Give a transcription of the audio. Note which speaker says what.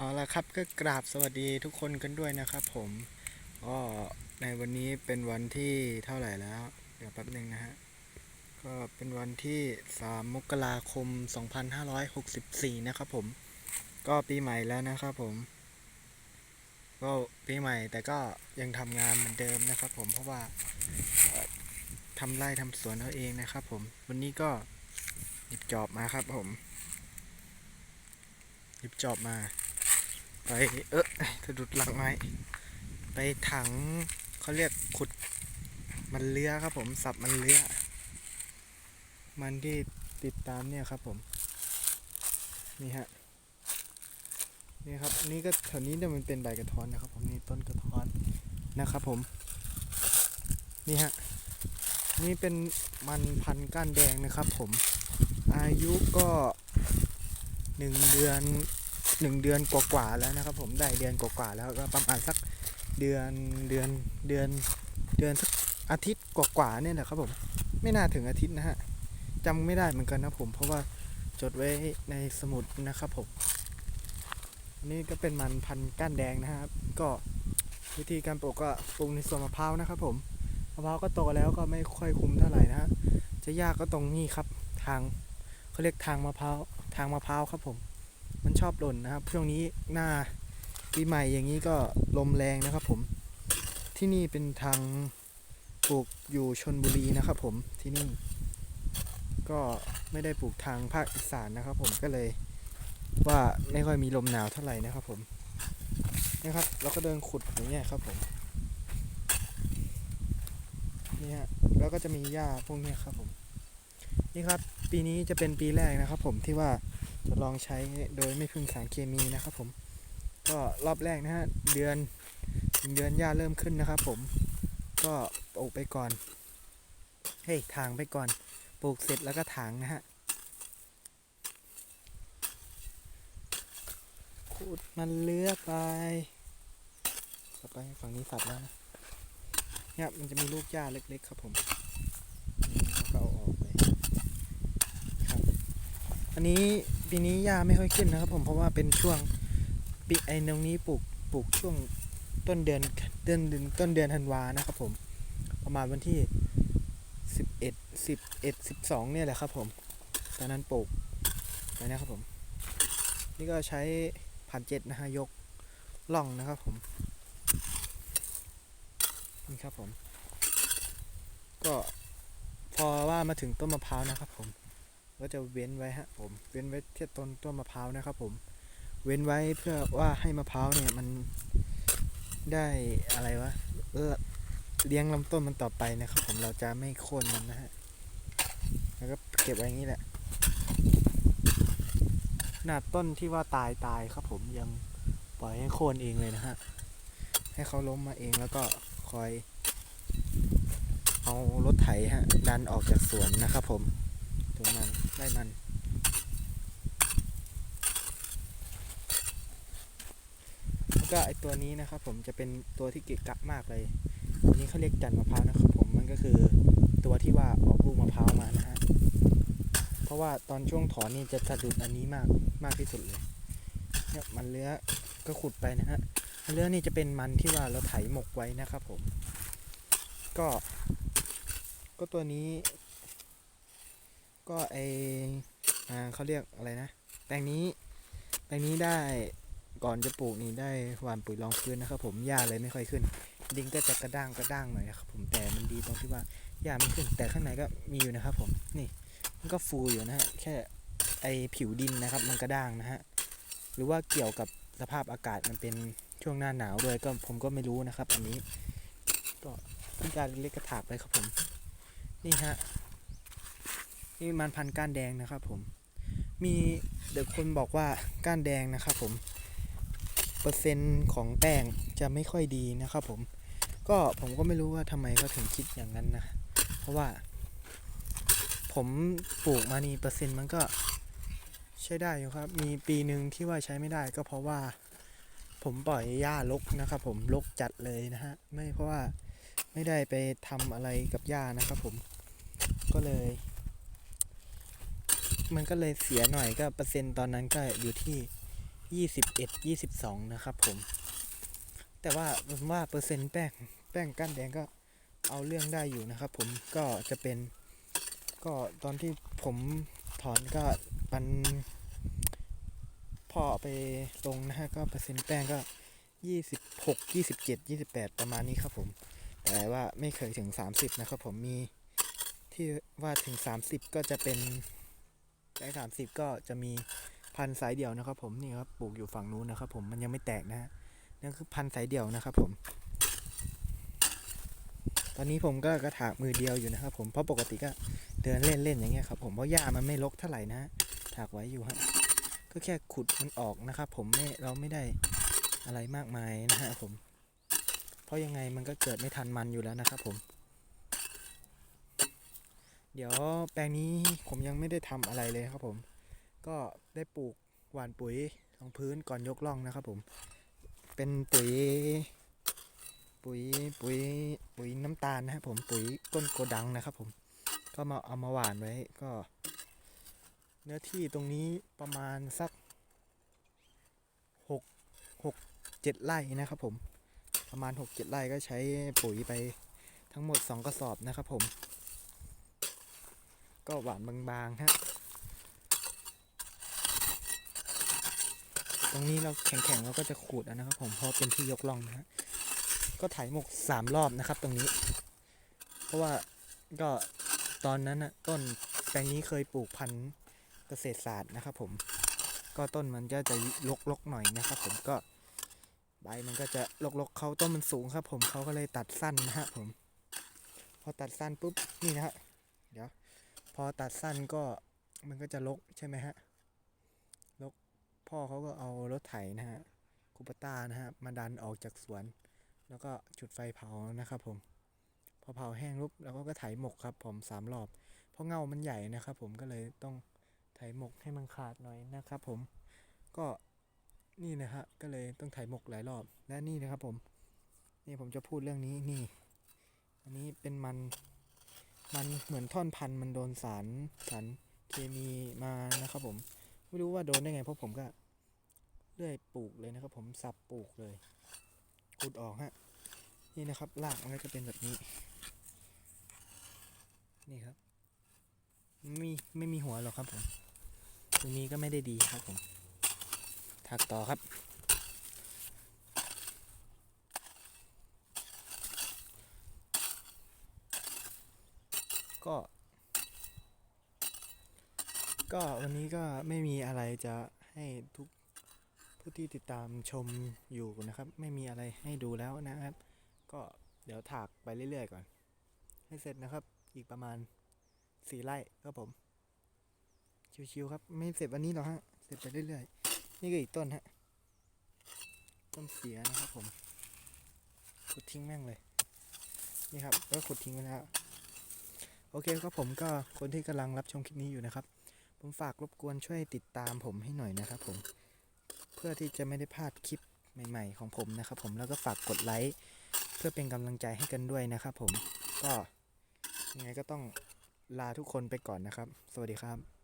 Speaker 1: เอาละครับก็กราบสวัสดีทุกคนกันด้วยนะครับผมก็ในวันนี้เป็นวันที่เท่าไหร่แล้ว เดี๋ยวแป๊บหนึ่งนะฮะ ก็เป็นวันที่ 3 มกราคม 2564 นะครับผม ก็ปีใหม่แล้วนะครับผม ก็ปีใหม่แต่ก็ยังทำงานเหมือนเดิมนะครับผมเพราะว่าทำไร่ทำสวนเอาเองนะครับผม วันนี้ก็หยิบจอบมาครับผม หยิบจอบมา ไปเออสะดุดหลังไม้ไปถังเขาเรียกขุดมันเลื้อครับผมสับมันเลื้อมันที่ติดตามเนี่ยครับผม นี่ฮะนี่ครับนี่ก็แถวนี้เนี่ยมันเป็นใบกระท้อนนะครับ ผมนี่ต้นกระท้อนนะครับผม นี่ฮะนี่เป็นมันพันก้านแดงนะครับ ผม อายุก็หนึ่งเดือน หนึ่งเดือนกว่าๆแล้วนะครับ ผมได้เดือนกว่าๆแล้วก็ประมาณสักเดือนเดือนเดือนเดือนสักอาทิตย์กว่าๆเนี่ยแหละครับผมไม่น่าถึงอาทิตย์นะฮะจำไม่ได้เหมือนกันนะผม เพราะว่าจดไว้ในสมุดนะครับผมอันนี่ก็เป็นมันพันก้านแดงนะครับ ก็วิธีการปลูกก็ปลูกในสวนมะพร้าวนะครับ ผมมะพร้าวก็โตแล้วก็ไม่ค่อยคุ้มเท่าไหร่นะจะยากก็ตรงนี้ครับ ทางเขาเรียกทางมะพร้าวทางมะพร้าวครับผม มันชอบหล่นนะครับ ช่วงนี้หน้าปีใหม่อย่างนี้ก็ลมแรงนะครับผม ที่นี่เป็นทางปลูกอยู่ชนบุรีนะครับผมที่นี่ ก็ไม่ได้ปลูกทางภาคอีสานนะครับผมก็เลยว่าไม่ค่อยมีลมหนาวเท่าไหร่นะครับผมนะครับเราก็เดินขุดอย่างเงี้ยครับผมนี่ฮะแล้วก็จะมีหญ้าพวกนี้ครับผม นี่ครับปีนี้จะเป็นปีแรกนะครับ ผมที่ว่าทดลองใช้โดยไม่พึ่งสารเคมีนะครับ ผม ก็รอบแรกนะฮะเดือนเดือนหญ้าเริ่มขึ้นนะครับ ผมก็ปลูกไปก่อนเฮ้ยถางไปก่อน ปลูกเสร็จแล้วก็ถางนะฮะขุดมันเลือไปต่อไปฝั่งนี้สับแล้วนะเนี่ยมันจะมีลูกหญ้าเล็ก ๆ ครับผมนี่เราก็เอาออกไปนะครับ อันนี้ปีนี้หญ้าไม่ค่อยขึ้นนะครับ ผมเพราะว่าเป็นช่วงปีไอ้ตรงนี้ปลูกปลูกช่วงต้นเดือนเดือนเดือนต้นเดือนธันวานะครับผมประมาณวันที่สิบเอ็ดสิบเอ็ดสิบสองเนี่ยแหละครับผมตอนนั้นปลูกไปนะครับผม นี่ก็ใช้ผ่านเจ็ดนะฮะยกล่องนะครับผมนี่ครับผม ก็พอว่ามาถึงต้นมะพร้าวนะครับผม ก็จะเว้นไว้ฮะผมเว้นไว้ที่ต้นต้นมะพร้าวนะครับผมเว้นไว้เพื่อว่าให้มะพร้าวเนี่ยมันได้อะไรวะเลี้ยงลำต้นมันต่อไปนะครับผมเราจะไม่โค่นมันนะฮะแล้วก็เก็บไว้อย่างนี้แหละขนาต้นที่ว่าตายตายครับผมยังปล่อยให้โค่นเองเลยนะฮะให้เขาล้มมาเองแล้วก็คอย เอารถไถฮะดันออกจากสวนนะครับผม ตรงมันได้มันแล้วก็ไอตัวนี้นะครับผมจะเป็นตัวที่เกะกะมากเลยตัวนี้เขาเรียกจันมะพร้าวนะครับผมมันก็คือตัวที่ว่าออกลูกมะพร้าวมานะฮะเพราะว่าตอนช่วงถอนนี่จะสะดุดอันนี้มากมากที่สุดเลยเนี่ยมันเลื้อก็ขุดไปนะฮะมันเลื้อนี่จะเป็นมันที่ว่าเราไถหมกไว้นะครับผม ก็ก็ตัวนี้ ก็ไออ่าเขาเรียกอะไรนะแปลงนี้แปลงนี้ได้ก่อนจะปลูกนี่ได้หว่านปุ๋ยรองพื้นนะครับ ผมหญ้าเลยไม่ค่อยขึ้น ดินก็จะกระด้างกระด้างหน่อยครับผมแต่มันดีตรงที่ว่าหญ้าไม่ขึ้น แต่ข้างในก็มีอยู่นะครับ ผมนี่มันก็ฟูอยู่นะฮะแค่ไอผิวดินนะครับ มันกระด้างนะฮะหรือว่าเกี่ยวกับสภาพอากาศมันเป็นช่วงหน้าหนาวด้วยก็ผมก็ไม่รู้นะครับ อันนี้ก็เพิ่งการเล็กกระถากไปครับผม นี่ฮะ นี่มันพันก้านแดงนะครับผม มีเดี๋ยวคนบอกว่าก้านแดงนะครับผม เปอร์เซ็นต์ของแป้งจะไม่ค่อยดีนะครับผม ก็ผมก็ไม่รู้ว่าทำไมเขาถึงคิดอย่างนั้นนะ เพราะว่า ผมปลูกมานี่เปอร์เซ็นต์มันก็ใช้ได้อยู่ครับ มีปีหนึ่งที่ว่าใช้ไม่ได้ก็เพราะว่า ผมปล่อยหญ้ารกนะครับผมรกจัดเลยนะฮะ ไม่เพราะว่าไม่ได้ไปทำอะไรกับหญ้านะครับผม ก็เลย มันก็เลยเสียหน่อยก็เปอร์เซ็นต์ตอนนั้นก็อยู่ที่ยี่สิบเอ็ดยี่สิบสองนะครับผม แต่ว่าผมว่าเปอร์เซ็นต์แป้งแป้งก้านแดงก็เอาเรื่องได้อยู่นะครับผมก็จะเป็น ก็ตอนที่ผมถอนก็ปันพอไปลงนะฮะก็เปอร์เซ็นต์แป้งก็ยี่สิบหกยี่สิบเจ็ดยี่สิบแปดประมาณนี้ครับผม แต่ว่าไม่เคยถึงสามสิบนะครับผมมีที่ว่าถึงสามสิบก็จะเป็น ในสามสิบก็จะมีพันสายเดี่ยวนะครับ ผมนี่ครับปลูกอยู่ฝั่งนู้นนะครับ ผมมันยังไม่แตกนะฮะนั่นคือพันสายเดี่ยวนะครับ ผม ตอนนี้ผมก็กระถากมือเดียวอยู่นะครับ ผมเพราะปกติก็เดินเล่นๆอย่างเงี้ยครับ ผมเพราะหญ้ามันไม่รกเท่าไหร่นะฮะถากไว้อยู่ฮะก็แค่ขุดมันออกนะครับ ผมไม่เราไม่ได้อะไรมากมายนะฮะผม เพราะยังไงมันก็เกิดไม่ทันมันอยู่แล้วนะครับ ผม เดี๋ยวแปลงนี้ผมยังไม่ได้ทำอะไรเลยครับผม ก็ได้ปลูกหว่านปุ๋ยรองพื้นก่อนยกล่องนะครับผม เป็นปุ๋ย ปุ๋ยปุ๋ยปุ๋ยน้ำตาลนะครับผมปุ๋ยก้นโกดังนะครับผม ก็มาเอามาหว่านไว้ก็ เนื้อที่ตรงนี้ประมาณสักหกหกเจ็ดไร่นะครับผม ประมาณ6 7ไร่ก็ใช้ปุ๋ยไปทั้งหมด2กระสอบนะครับผม ก็หวานบางๆฮะตรงนี้เราแข็งๆเราก็จะขูดนะครับผมเพราะเป็นที่ยกล่องนะฮะก็ไถหมก3รอบนะครับตรงนี้ เพราะว่าก็ตอนนั้นนะต้นแปลงนี้เคยปลูกพันธุ์เกษตรศาสตร์นะครับผมก็ต้นมันก็จะลกๆหน่อยนะครับผมก็ใบมันก็จะลกๆเขาต้นมันสูงครับ ผมเขาก็เลยตัดสั้นนะฮะผม พอตัดสั้นปุ๊บนี่นะฮะเดี๋ยว อตัดสั้นก็มันก็จะลกใช่ไหมฮะลกพ่อเขาก็เอารถไถนะฮะคูปต้านะฮะมาดันออกจากสวน แล้วก็จุดไฟเผานะครับผมพอเผาแห้งปุ๊บแล้วก็ไถหมกครับ ผมสามรอบเพราะเงามันใหญ่นะครับ ผมก็เลยต้องไถหมกให้มันขาดหน่อยนะครับผมก็นี่นะฮะก็เลยต้องไถหมกหลายรอบและนี่นะครับผมนี่ผมจะพูดเรื่องนี้นี่ อันนี้เป็นมัน มันเหมือนท่อนพันมันโดนสารสารเคมีมานะครับผม ไม่รู้ว่าโดนได้ไงเพราะผมก็เลื่อยปลูกเลยนะครับ ผมสับปลูกเลยขุดออกฮะนี่นะครับรากมันก็จะเป็นแบบนี้ นี่ครับไม่มีไม่มีหัวหรอกครับผมตรงนี้ก็ไม่ได้ดีครับผมถักต่อครับ ก็ ก็วันนี้ก็ไม่มีอะไรจะให้ทุกผู้ที่ติดตามชมอยู่นะครับ ไม่มีอะไรให้ดูแล้วนะครับ ก็เดี๋ยวถากไปเรื่อยๆ ก่อน ให้เสร็จนะครับ อีกประมาณสี่ไร่ครับผม ชิวๆครับ ไม่เสร็จวันนี้หรอกฮะ เสร็จไปเรื่อยๆ นี่ก็อีกต้นฮะ ต้นเสียนะครับผม ขุดทิ้งแม่งเลย นี่ครับ ก็ขุดทิ้งไปแล้ว โอเคครับผมก็คนที่กำลังรับชมคลิปนี้อยู่นะครับ ผมฝากรบกวนช่วยติดตามผมให้หน่อยนะครับผมเพื่อที่จะไม่ได้พลาดคลิปใหม่ ๆ ของผมนะครับ ผมแล้วก็ฝากกดไลค์เพื่อเป็นกำลังใจให้กันด้วยนะครับ ผมก็ยังไงก็ต้องลาทุกคนไปก่อนนะครับ สวัสดีครับ